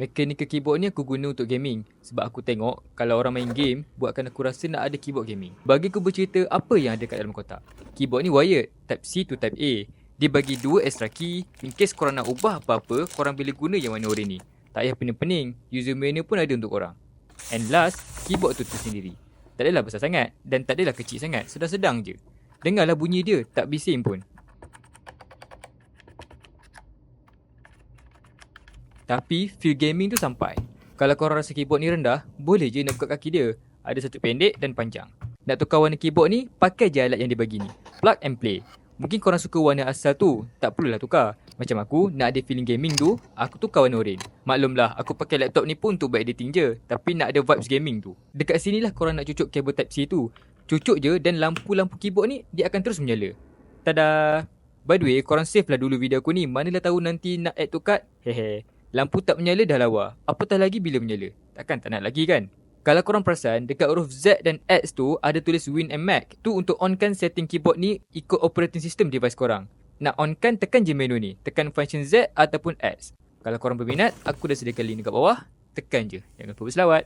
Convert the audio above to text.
Mechanical keyboard ni aku guna untuk gaming sebab aku tengok kalau orang main game buatkan aku rasa nak ada keyboard gaming. Bagi aku bercerita apa yang ada kat dalam kotak. Keyboard ni wired type C to type A. Dia bagi dua extra key in case korang nak ubah apa-apa korang boleh guna yang warna oranye ni. Tak payah pening-pening, user manual pun ada untuk korang. And last, keyboard tu tu sendiri. Tak adalah besar sangat dan tak adalah kecil sangat, sedang-sedang je. Dengarlah bunyi dia, tak bising pun. Tapi feel gaming tu sampai. Kalau korang rasa keyboard ni rendah, boleh je nak buka kaki dia. Ada satu pendek dan panjang. Nak tukar warna keyboard ni, pakai je alat yang dia bagi ni. Plug and play. Mungkin korang suka warna asal tu, tak perlulah tukar. Macam aku, nak ada feeling gaming tu, aku tukar warna orange. Maklumlah, aku pakai laptop ni pun untuk buat editing je. Tapi nak ada vibes gaming tu. Dekat sini lah korang nak cucuk kabel type C tu. Cucuk je dan lampu-lampu keyboard ni, dia akan terus menyala. Tada! By the way, korang save lah dulu video aku ni. Manalah tahu nanti nak add to cart. Hehe. Lampu tak menyala dah lawa. Apatah lagi bila menyala. Takkan tak nak lagi kan? Kalau korang perasan, dekat huruf Z dan X tu ada tulis Win and Mac. Tu untuk onkan setting keyboard ni ikut operating system device korang. Nak onkan, tekan je menu ni. Tekan function Z ataupun X. Kalau korang berminat, aku dah sediakan link dekat bawah. Tekan je. Jangan lupa berselawat.